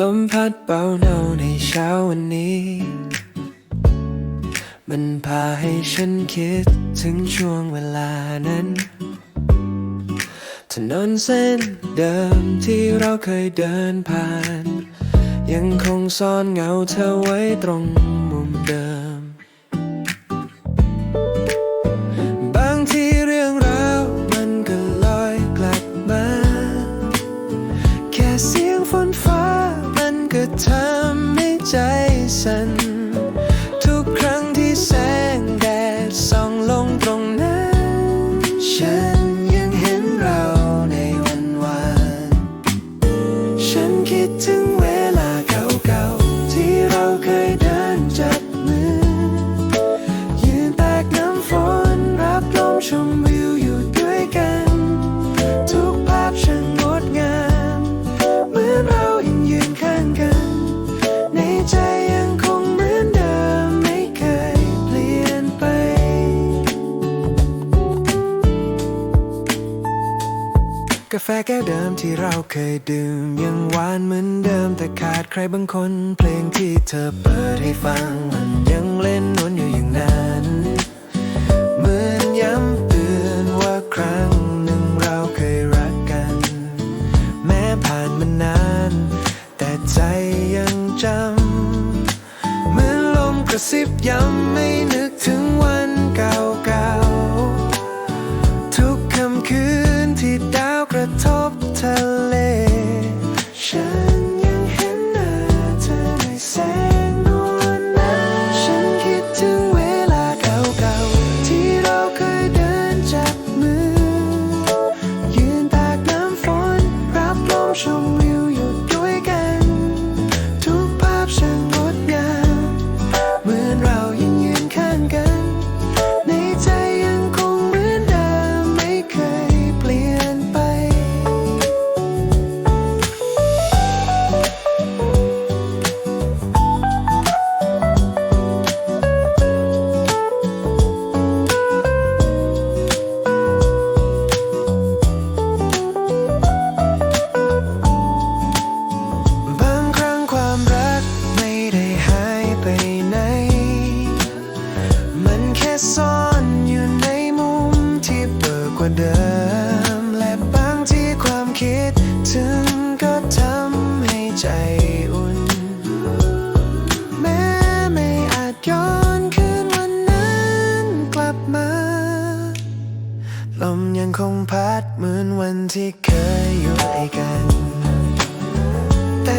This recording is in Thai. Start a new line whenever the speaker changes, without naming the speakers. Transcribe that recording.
ลมพัดเบาเนาในเช้าวันนี้ มันพาให้ฉันคิดถึงช่วงเวลานั้น ถนนเส้นเดิมที่เราเคยเดินผ่าน ยังคงซ่อนเงาเธอไว้ตรงมุมเดิม บางทีเรื่องราวมันก็ลอยกลับมา แค่เสียงฝนฟ้า มั กาแฟแก้วเดิมที่เราเคยดื่ม ยังหวานเหมือนเดิมแต่ขาดใครบางคน เพลงที่เธอเปิดให้ฟัง มันยังเล่นวนอยู่อย่างนั้นเหมือนย้ำเตือนว่าครั้งหนึ่งเราเคยรักกัน แม้ผ่านมานาน แต่ใจยังจำเหมือนลมกระซิบย้ำไม่นึกถึงวันเก่า แล้วกระทบ ลมยังคงพัดเหมือนวันที่เคยอยู่ด้วยกันแต่